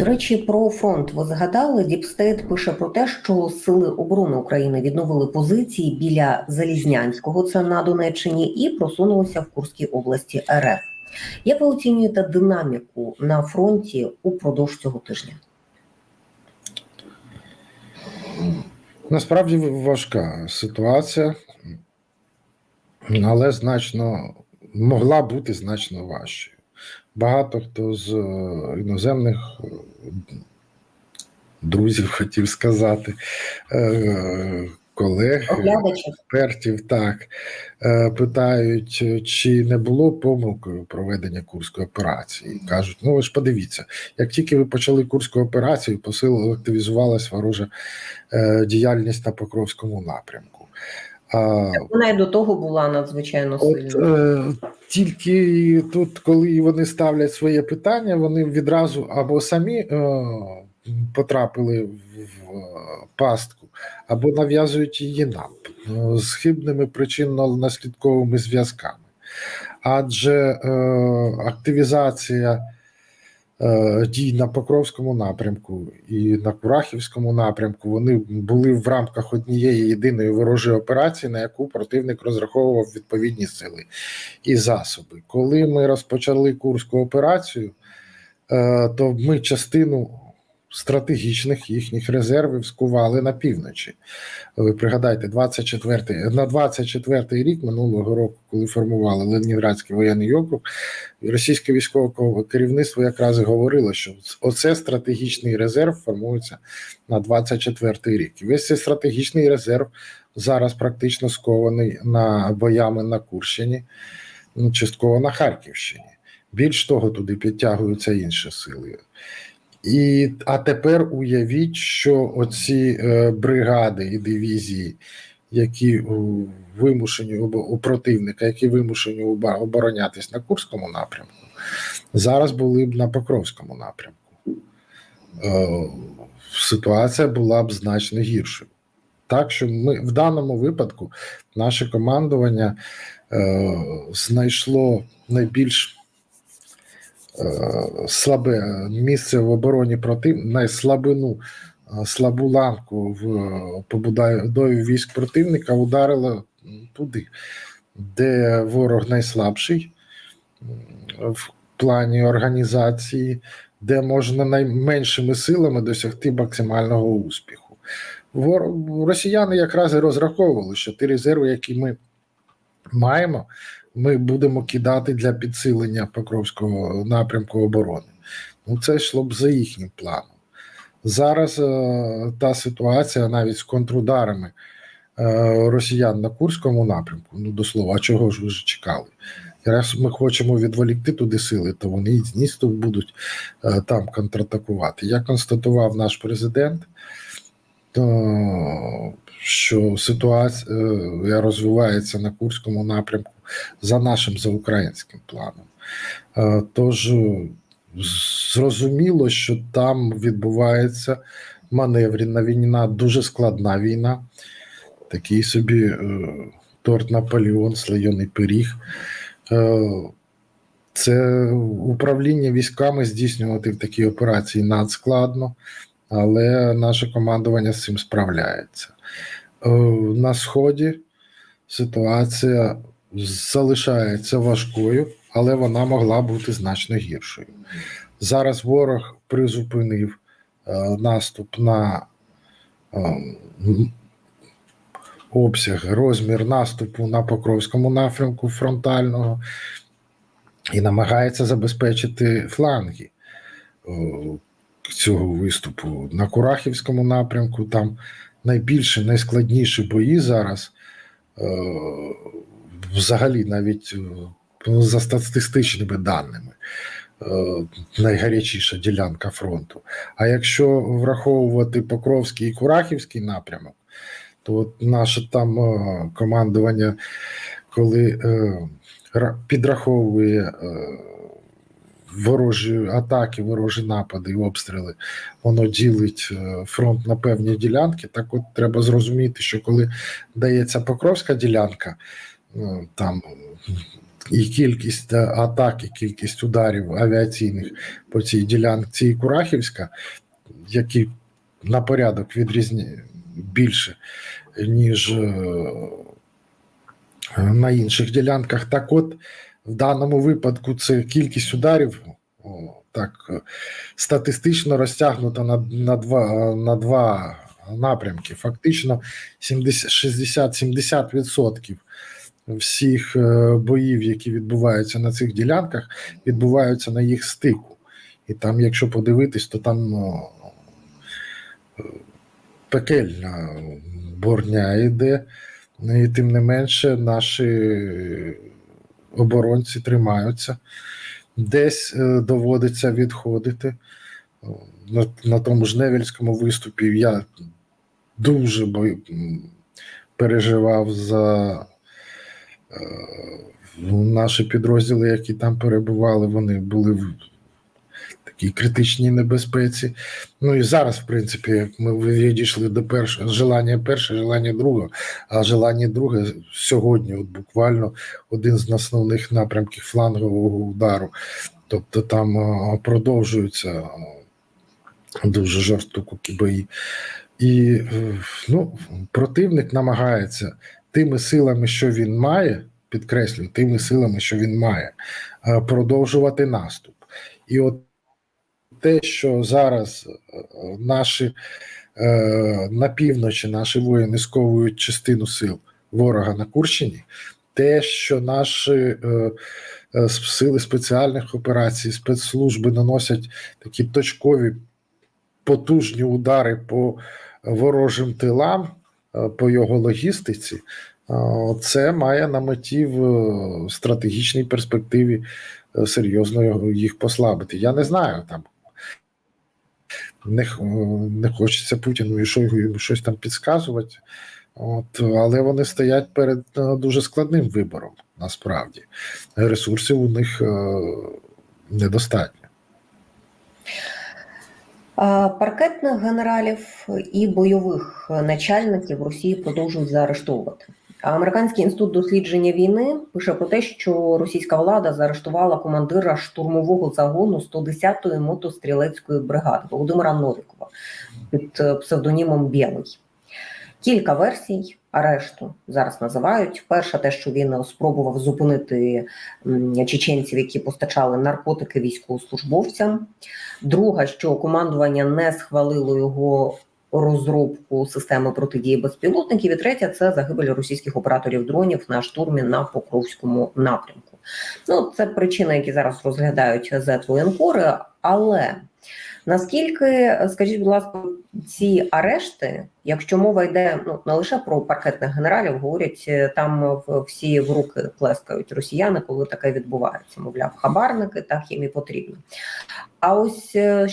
До речі, про фронт ви згадали. Діпстейт пише про те, що сили оборони України відновили позиції біля Залізнянського, це на Донеччині, і просунулися в Курській області РФ. Як ви оцінюєте динаміку на фронті упродовж цього тижня? Насправді важка ситуація, але значно могла бути значно важчою. Багато хто з е, іноземних е, друзів хотів сказати, е, колег, експертів, так питають, чи не було помилкою проведення курської операції. Кажуть, ну ви ж подивіться, як тільки ви почали курську операцію, посилила активізувалась ворожа діяльність на Покровському напрямку. Вона і до того була надзвичайно е, тільки тут, коли вони ставлять своє питання, вони відразу або самі е, потрапили в, е, пастку, або нав'язують її нам е, з хибними причинно-наслідковими зв'язками. Адже е, активізація дій на Покровському напрямку і на Курахівському напрямку вони були в рамках однієї єдиної ворожої операції, на яку противник розраховував відповідні сили і засоби. Коли ми розпочали Курську операцію, е, то ми частину стратегічних їхніх резервів скували на півночі. Ви пригадайте, 24, на 24-й рік минулого року, коли формували Ленінградський воєнний округ, російське військове керівництво якраз і говорило, що оце стратегічний резерв формується на 24-й рік. І весь цей стратегічний резерв зараз практично скований на боями на Курщині, ну, частково на Харківщині. Більш того, туди підтягуються інші сили. І, А тепер уявіть, що оці е, бригади і дивізії, які вимушені у, у противника, які вимушені оборонятись на Курському напрямку, зараз були б на Покровському напрямку. Е, ситуація була б значно гіршою. Так що ми в даному випадку наше командування е, знайшло найбільш слабе місце в обороні против найслабину, е, слабу ланку в побудові військ противника ударила туди, де ворог найслабший в плані організації, де можна найменшими силами досягти максимального успіху. Росіяни якраз і розраховували, що ті резерви, які ми маємо, ми будемо кидати для підсилення Покровського напрямку оборони. Ну, це йшло б за їхнім планом. Зараз е, та ситуація навіть з контрударами е, росіян на Курському напрямку, ну до слова, чого ж ви ж чекали? Раз ми хочемо відволікти туди сили, то вони і зністу будуть е, там контратакувати. Як констатував наш президент, то що ситуація розвивається на Курському напрямку за нашим за українським планом. Е, тож зрозуміло, що там відбувається маневрена війна, дуже складна війна, такий собі е, торт Наполеон, слоєний пиріг. Е, це управління військами здійснювати в такій операції надскладно, але наше командування з цим справляється. На сході ситуація залишається важкою, але вона могла бути значно гіршою. Зараз ворог призупинив е, наступ на е, обсяг, розмір наступу на Покровському напрямку фронтального і намагається забезпечити фланги е, цього виступу на Курахівському напрямку. Там найбільші, найскладніші бої зараз. Е, взагалі навіть е, за статистичними даними е, найгарячіша ділянка фронту. А якщо враховувати Покровський і Курахівський напрямок, то от наше там командування, коли підраховує ворожі атаки, ворожі напади і обстріли, воно ділить фронт на певні ділянки. Так от треба зрозуміти, що коли дається Покровська ділянка, Ну, там і кількість е, атак, і кількість ударів авіаційних по цій ділянці і Курахівська, які на порядок відрізні більше, ніж е, на інших ділянках. Так от, в даному випадку це кількість ударів так е, статистично розтягнута на, на, два, на два напрямки. Фактично 60-70% всіх е, боїв, які відбуваються на цих ділянках, відбуваються на їх стику. І там, якщо подивитись, то там ну, е, пекельна борня йде. І тим не менше, наші оборонці тримаються. Десь е, доводиться відходити. На, на тому ж Невільському виступі я дуже бой, переживав за е, наші підрозділи, які там перебували, вони були в такій критичній небезпеці. Ну і зараз, в принципі, ми відійшли до першого желання перше, желання друге, а желання друге сьогодні, от буквально один з основних напрямків флангового удару. Тобто там е, продовжуються е, дуже жорстокі бої. І е, ну, противник намагається тими силами, що він має, підкреслюю, тими силами, що він має, продовжувати наступ. І от те, що зараз е, наші е, на півночі наші воїни сковують частину сил ворога на Курщині, те, що наші е, сили спеціальних операцій, спецслужби наносять такі точкові потужні удари по ворожим тилам, по його логістиці, це має на меті в стратегічній перспективі серйозно їх послабити. Я не знаю там. Не, не хочеться Путіну і Шойгу щось там підказувати. От, але вони стоять перед е, дуже складним вибором, насправді. Ресурсів у них е, недостатньо. Паркетних генералів і бойових начальників Росії продовжують заарештовувати. Американський інститут дослідження війни пише про те, що російська влада заарештувала командира штурмового загону 110-ї мотострілецької бригади Володимира Новікова під е, псевдонімом Білий. Кілька версій арешту зараз називають. Перша, те, що він спробував зупинити чеченців, які постачали наркотики військовослужбовцям. Друга, що командування не схвалило його розробку системи протидії безпілотників. І третя це загибель російських операторів дронів на штурмі на Покровському напрямку. Ну, це причини, які зараз розглядають зетвоєнкори, але наскільки, скажіть, будь ласка, ці арешти, якщо мова йде ну не лише про паркетних генералів, говорять е, там всі в руки плескають росіяни, коли таке відбувається. Мовляв, хабарники так їм і потрібно. А ось е,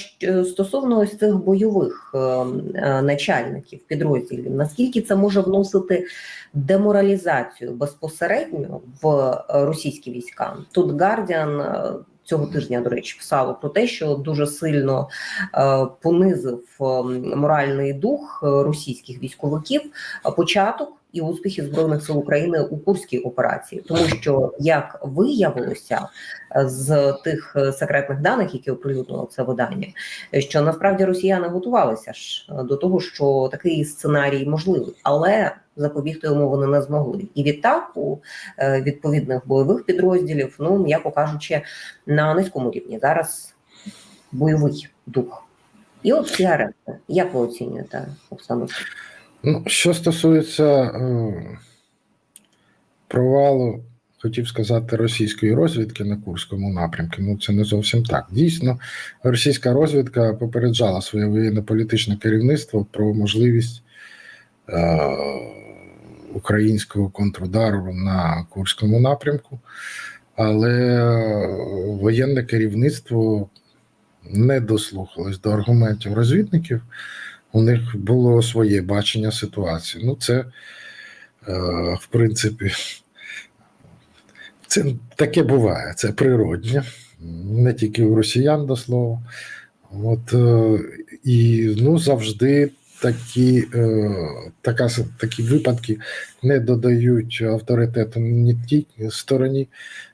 стосовно ось цих бойових е, е, начальників підрозділів, наскільки це може вносити деморалізацію безпосередньо в е, російські війська? Тут Гардіан е, цього тижня, до речі, писало про те, що дуже сильно е, понизив е, моральний дух е, російських військовиків е, початок і успіхи збройних сил України у курській операції, тому що як виявилося е, з тих е, секретних даних, які оприлюднило це видання, е, що насправді росіяни готувалися ж до того, що такий сценарій можливий, але запобігти йому вони не змогли. І відтак у відповідних бойових підрозділів, ну м'яко кажучи, на низькому рівні зараз бойовий дух. І от ці арешти. Як ви оцінюєте обстановку? Ну, що стосується е, провалу, хотів сказати, російської розвідки на Курському напрямку, ну це не зовсім так. Дійсно, російська розвідка попереджала своє воєнно-політичне керівництво про можливість е, українського контрудару на Курському напрямку, але воєнне керівництво не дослухалось до аргументів розвідників у них було своє бачення ситуації. Ну, це, е, в принципі, це таке буває, це природне, не тільки у росіян до слова. От, е, і ну, завжди такі, е, така, такі випадки не додають авторитету ні тій стороні,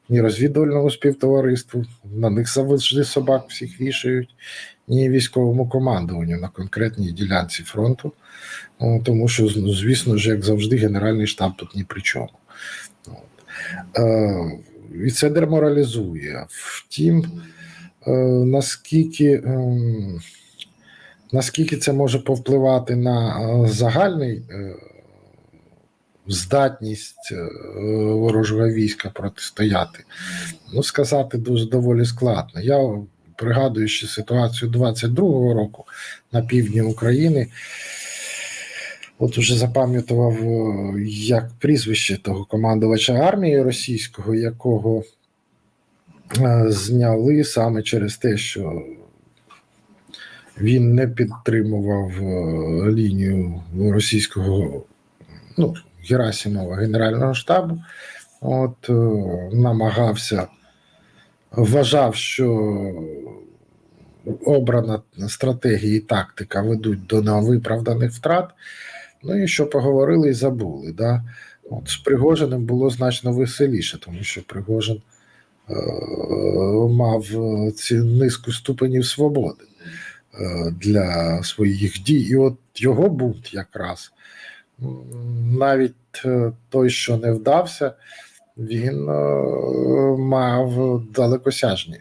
ні розвідувальному співтовариству, на них завжди собак всіх вішають, ні військовому командуванню на конкретній ділянці фронту. Ну, тому що, звісно ж, як завжди, Генеральний штаб тут ні при чому. Е, і це деморалізує. Втім, е, наскільки, ем, наскільки це може повпливати на е, загальний здатність ворожого війська протистояти, ну сказати дуже доволі складно. Я пригадую ще ситуацію 22-го року на півдні України. От уже запам'ятував, е, як прізвище того командувача армії російського, якого е, зняли саме через те, що він не підтримував е, лінію російського ну, Герасимова Генерального штабу. От намагався, вважав, що обрана стратегія і тактика ведуть до невиправданих втрат. Ну і що поговорили і забули. Да? От з Пригожиним було значно веселіше, тому що Пригожин е- мав е, ці низку ступенів свободи е- для своїх дій. І от його бунт якраз навіть е, той, що не вдався, він е- мав далекосяжні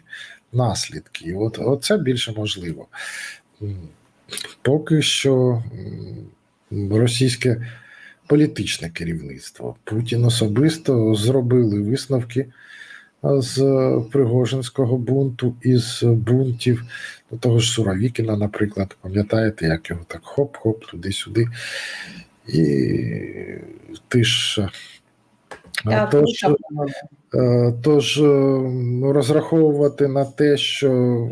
наслідки. І От, це більше можливо. Поки що російське політичне керівництво. Путін особисто зробили висновки з Пригожинського бунту із бунтів ну, того ж Суровікіна, наприклад, пам'ятаєте, як його так хоп-хоп, туди-сюди. І ти ж. Тож, Е, Тож е, розраховувати на те, що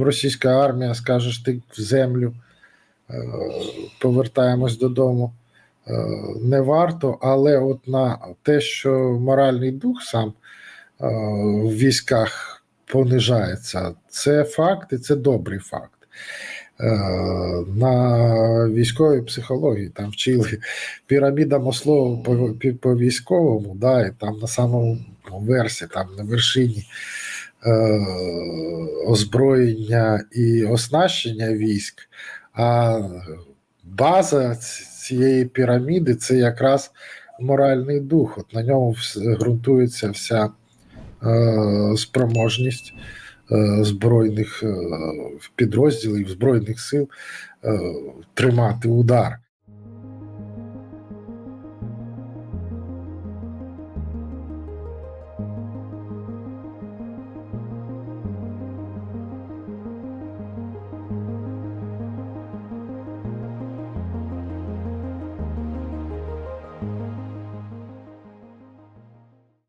російська армія скаже штик в землю, е, повертаємось додому, е, не варто, але от на те, що моральний дух сам е, в військах понижається, це факт і це добрий факт. Е, На військовій психології там вчили піраміда Маслоу по, військовому, да, і там на самому версі, там на вершині е, озброєння і оснащення військ, а база цієї піраміди це якраз моральний дух. От на ньому ґрунтується вся е, спроможність збройних е, підрозділів, збройних сил е, тримати удар.